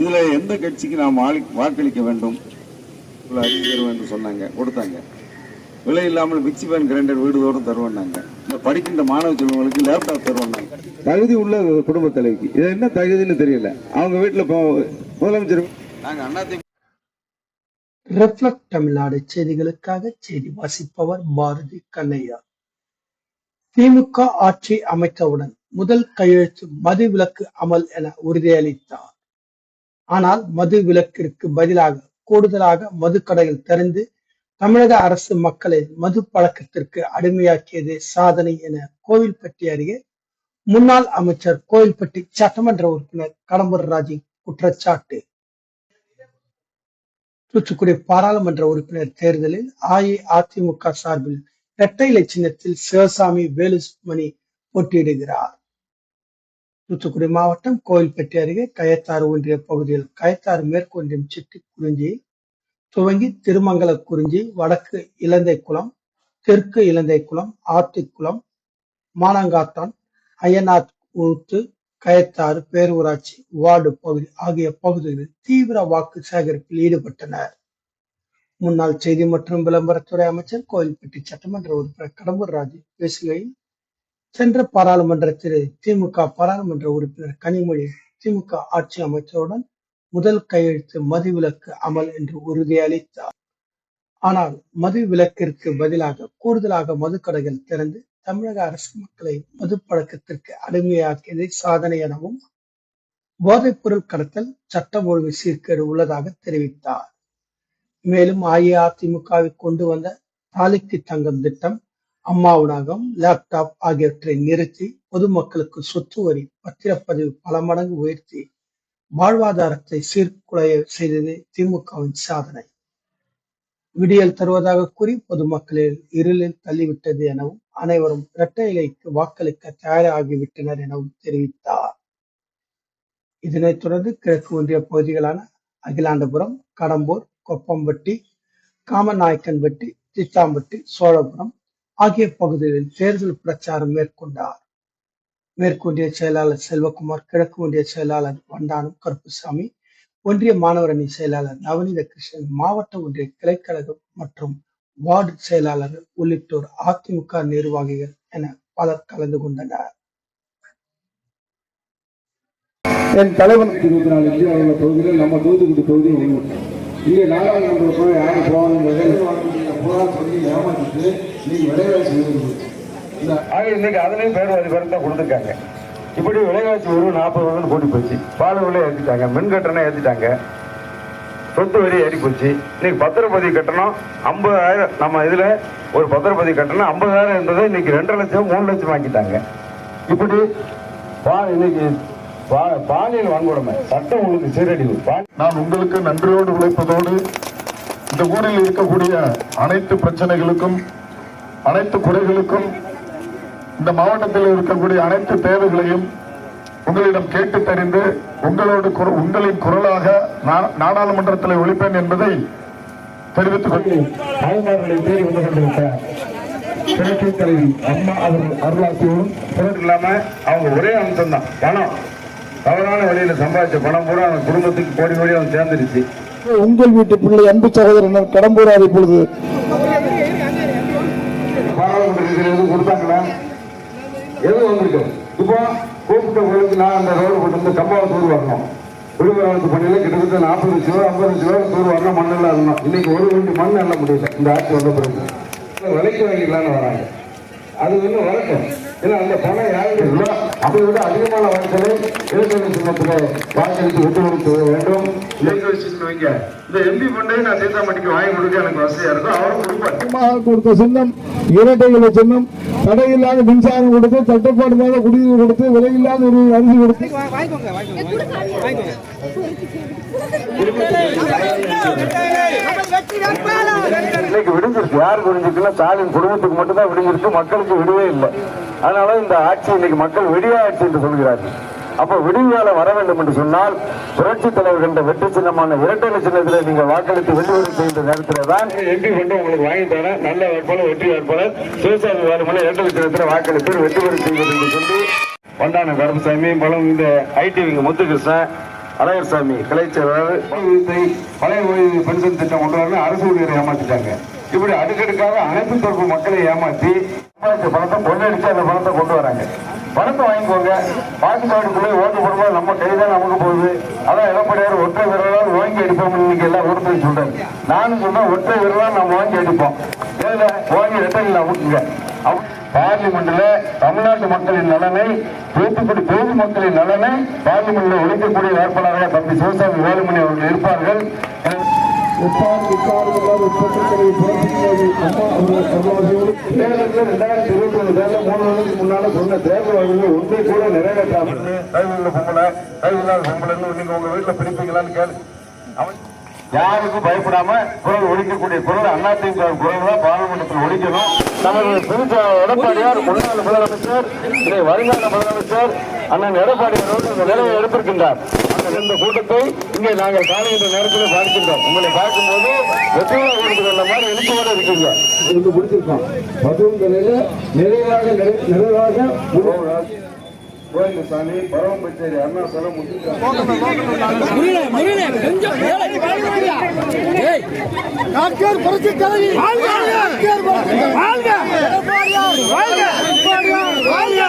இதுல எந்த கட்சிக்கு நாம் வாக்களிக்க வேண்டும்? இவ்வளவு அரிசி தருவேன் சொன்னாங்க கொடுத்தாங்க. விலை இல்லாமல் மிக்சி பேன் கிரைண்டர் வீடுதோறும் தருவேன்னாங்க இந்த படிக்கின்ற மாணவ செல்வங்களுக்கு லேப்டாப் தருவேன்னாங்க தகுதி உள்ள குடும்ப தலைவிக்கு. இது என்ன தகுதின்னு தெரியல. அவங்க வீட்டுல முதலமைச்சர் நாங்க அண்ணா ரெஃப்ளக்ட் தமிழ்நாடு செய்திகளுக்காக செய்தி வாசிப்பவர் பாரதி கண்ணையா. திமுக ஆட்சி அமைத்தவுடன் முதல் கையெழுத்து மது விலக்கு அமல் என உறுதியளித்தார். ஆனால் மது விலக்கிற்கு பதிலாக கூடுதலாக மதுக்கடைகள் திறந்து தமிழக அரசு மக்களை மது பழக்கத்திற்கு அடிமையாக்கியது சாதனை என கோவில்பட்டி அருகே முன்னாள் அமைச்சர் கோவில்பட்டி சட்டமன்ற உறுப்பினர் கடம்பூர் ராஜின் குற்றச்சாட்டு. தூத்துக்குடி பாராளுமன்ற உறுப்பினர் தேர்தலில் அஇஅதிமுக சார்பில் இரட்டை இலை சின்னத்தில் சிவசாமி வேலுமணி போட்டியிடுகிறார். தூத்துக்குடி மாவட்டம் கோவில்பட்டி அருகே கயத்தாறு ஒன்றிய பகுதியில் கயத்தாறு மேற்கொன்றியம் சிட்டி குறிஞ்சி துவங்கி திருமங்கல குறிஞ்சி வடக்கு இலந்தை குளம் தெற்கு இலந்தை குளம் ஆத்திக்குளம் மானங்காத்தான் அய்யனார் ஊத்து கயத்தாறு பேரூராட்சி வார்டு பகுதி ஆகிய பகுதிகளில் தீவிர வாக்கு சேகரிப்பில் ஈடுபட்டனர். முன்னாள் செய்தி மற்றும் விளம்பரத்துறை அமைச்சர் கோயில்பட்டி சட்டமன்ற உறுப்பினர் கடம்பூர் ராஜு பேசுகையில் சென்ற பாராளுமன்றத்தில் திமுக பாராளுமன்ற உறுப்பினர் கனிமொழி திமுக ஆட்சி அமைச்சருடன் முதல் கையெழுத்து மதுவிலக்கு அமல் என்று உறுதியளித்தார். ஆனால் மது விலக்கிற்கு பதிலாக கூடுதலாக மதுக்கடைகள் திறந்து தமிழக அரசு மக்களை மது பழக்கத்திற்கு அடிமையாக்கியதை சாதனை எனவும் போதைப்பொருள் கடத்தல் சட்டம் ஒழுங்கு சீர்கேடு உள்ளதாக தெரிவித்தார். மேலும் அஇஅதிமுகவை கொண்டு வந்த தாலிக்கு தங்கம் திட்டம் அம்மா உணவகம் லேப்டாப் ஆகியவற்றை நிறுத்தி பொதுமக்களுக்கு சொத்து வரி பத்திரப்பதிவு பல மடங்கு உயர்த்தி வாழ்வாதாரத்தை சீர்குலைய செய்தது திமுகவின் சாதனை. விடியல் தருவதாக கூறி பொதுமக்களில் இருளில் தள்ளிவிட்டது எனவும் அனைவரும் இரட்டை இலைக்கு வாக்களிக்க தயாராகிவிட்டனர் எனவும் தெரிவித்தார். இதனைத் தொடர்ந்து கிழக்கு ஒன்றிய பகுதிகளான அகிலாண்டபுரம் கடம்பூர் கொப்பம்பட்டி காமநாயக்கன்பட்டி தித்தாம்பட்டி சோழபுரம் ஆகிய பகுதிகளில் தேர்தல் பிரச்சாரம் மேற்கொண்டார். மேற்கொண்டிய செயலாளர் செல்வகுமார் கிழக்கு ஒன்றிய செயலாளர் வண்டானம் கருப்புசாமி ஒன்றிய மாணவர் அணி செயலாளர் நவநீத கிருஷ்ணன் மாவட்ட ஒன்றிய கிளைக்கழகம் மற்றும் வார்டு செயலாளர்கள் உள்ளிட்டோர் அதிமுக நிர்வாகிகள் என பலர் கலந்து கொண்டனர். என் தலைவன் இருபத்தி நாலு இந்தியா உள்ள தொகுதியில் நம்ம தூத்துக்குடி தொகுதி இங்கே நாடாளுமன்றத்தில் யாரும் போவாங்கிறத புகார் சொல்லி ஏமாற்றிட்டு இந்த ஆக இன்னைக்கு அதுலயும் பேர்வாதி பேர் தான் கொடுத்துருக்காங்க. இப்படி விலைவாசி ஒரு நாற்பது வருடம் கூட்டி போச்சு. பால் விலை ஏற்றிட்டாங்க மின் கட்டணம் ஏற்றிட்டாங்க சொத்து வரி ஏறி போச்சு. இன்னைக்கு பத்திரப்பதிவு கட்டணம் ஐம்பதாயிரம். நம்ம இதுல ஒரு பத்திரப்பதிவு கட்டணம் ஐம்பதாயிரம் இருந்ததை இன்னைக்கு ரெண்டரை லட்சம் மூணு லட்சம் ஆக்கிட்டாங்க இப்படி பா இன்னைக்கு பாலியல் வன்கொடுமை சட்டம் ஒழுங்கு சீரழிவு. நான் உங்களுக்கு நன்றியோடு உழைப்பதோடு இந்த ஊரில் இருக்கக்கூடிய அனைத்து பிரச்சனைகளுக்கும் அனைத்து குறைகளுக்கும் இந்த மாவட்டத்தில் இருக்கக்கூடிய அனைத்து தேவைகளையும் உங்களிடம் கேட்டு தெரிந்து உங்களோடு குர- உங்களின் குரலாக நாடாளுமன்றத்தில் ஒழிப்பேன் என்பதை தெரிவித்துக் கொள்கிறேன் தாய்மார்களை தேடி வந்து கொண்டிருக்கிறார் கிழக்கு தலைவி அம்மா அவர்கள் அருளாசியோடும் பொருள் இல்லாம அவங்க ஒரே அம்சம் தான் பணம். தவறான வழியில சம்பாதிச்ச பணம் பூரா அவன் குடும்பத்துக்கு கோடி கோடி அவன் சேர்ந்துருச்சு. உங்கள் வீட்டு பிள்ளை அன்பு சகோதரனர் கடம்பூரார் இப்பொழுது. பாராளுமன்றத்தில் எதுவும் கொடுத்தாங்களா எதுவும் வந்திருக்கு இப்போ கூப்பிட்டவங்களுக்கு நான் அந்த ரோடு போட்டு வந்து கம்பாவை தூர் வரணும் விடுமுறை பணியில கிட்டத்தட்ட நாற்பது லட்சம் ரூபா ஐம்பது லட்சம் ரூபா தூர் வரணும் மண்ணெல்லாம் இருக்கணும் இன்னைக்கு ஒரு வண்டி மண் எல்லாம் முடியல இந்த ஆட்சி வந்த பிறகு விலைக்கு வாங்கிக்கலாம்னு வராங்க அது இன்னும் வரட்டும் ஏன்னா அந்த பணம் யாருக்கு இல்லை அதை விட அதிகமான வழக்கலை இலக்கண சின்னத்தில் வாக்களித்து விட்டு கொடுக்க வேண்டும் வைங்க இந்த எம்பி பண்டையும் நான் சீதாமணிக்கு வாங்கி கொடுக்க எனக்கு வசதியா இருக்கும் அவரும் கொடுப்பாரு. கொடுத்த சின்னம் இரட்டைகளை சின்னம் தடையில்லாத மின்சாரம் கொடுத்து தட்டுப்பாடு இல்லாத குடிநீர் கொடுத்து விலையில்லாத ஒரு அரிசி கொடுத்து. இன்னைக்கு விடிஞ்சிருக்கு. யார் விடிஞ்சிருக்குன்னா ஸ்டாலின் குடும்பத்துக்கு மட்டும்தான் விடிஞ்சிருக்கு. மக்களுக்கு விடுவே இல்லை. அதனால இந்த ஆட்சி இன்னைக்கு மக்கள் விடிய ஆட்சி என்று சொல்கிறார்கள். அப்ப விடிவால வர வேண்டும் என்று சொன்னால் புரட்சி தலைவர் என்ற வெற்றி சின்னமான இரட்டை சின்னத்தில் நீங்க வாக்களித்து வெற்றி பெறும் செய்கின்ற நேரத்தில் தான் எம்பி கொண்டு உங்களுக்கு வாங்கி தரேன். நல்ல வேட்பாளர் வெற்றி வேட்பாளர். சிவசாமி வாரமலை இரட்டை சின்னத்தில் வாக்களித்து வெற்றி பெறும் செய்வது என்று சொல்லி வண்டான கருமசாமி பலம் இந்த ஐடி முத்துகிருஷ்ணன் அழகர் சாமி செயலாளர் பழைய ஓய்வு பென்ஷன் திட்டம் கொண்டு வரணும். அரசு ஊழியரை ஏமாத்திட்டாங்க. இப்படி அடுக்கடுக்காக அனைத்து தரப்பு மக்களை ஏமாற்றி சம்பாதிச்ச பணத்தை கொள்ளடிச்சு அந்த பணத்தை கொண்டு வராங்க. பணத்தை வாங்கிக்கோங்க. வாக்குச்சாவடிக்குள்ளே ஓட்டு போடும்போது நம்ம கைதான் நமக்கு போகுது. அதான் எடப்பாடியார் ஒற்றை விரலால் வாங்கி அடிப்போம் இன்னைக்கு எல்லாம் ஒருத்தர் சொல்றேன் நானும் சொன்னேன் ஒற்றை விரலால் நம்ம வாங்கி அடிப்போம். ஏல வாங்கி ரெட்டையில் அமுக்குங்க. பார்லிமெண்ட்ல தமிழ்நாட்டு மக்களின் நலனை தூத்துக்குடி பொது மக்களின் நலனை பார்லிமெண்ட்ல ஒழிக்கக்கூடிய வேட்பாளராக தம்பி சிவசாமி வேலுமணி அவர்கள் இருப்பார்கள். எனவே உப்பார் உட்கார்ந்தால் அம்மா அவர்கள் ரெண்டாயிரத்தி இருபத்தி ஒன்று தேர்தல் மூணு நாளைக்கு முன்னால சொன்ன தேர்தல் வாக்குறுதி ஒன்றை கூட நிறைவேற்றாமல் கைவில்ல பொம்பளை கைவில்லாத பொம்பளைன்னு நீங்க உங்க வீட்டுல பிரிப்பீங்களான்னு கேளு அவன் யாருக்கும் பயப்படாம குரல் ஒழிக்கக்கூடிய குரல் அதிமுக குரல் தான் பாராளுமன்றத்தில் ஒழிக்கணும் நமது புதுச்சா எடப்பாடியார் முன்னாள் முதலமைச்சர் இதை வருங்கால முதலமைச்சர் அண்ணன் எடப்பாடியாரோடு இந்த நிலையை எடுத்திருக்கின்றார். இந்த கூட்டத்தை இங்கே நாங்கள் காணுகின்ற நேரத்தில் பார்க்கின்றோம். உங்களை பார்க்கும்போது வெற்றிகளை கொடுக்கிற மாதிரி எழுச்சியோடு இருக்கீங்க. இது முடிச்சிருக்கோம் பசுங்களையில நிறைவாக நிறைவாக கோயிலுசாமி பரவம்பச்சேரி அருணாசலம் டாக்டர் புரட்சி தலைவி. வாழ்க. வாழ்க. வாழ்க.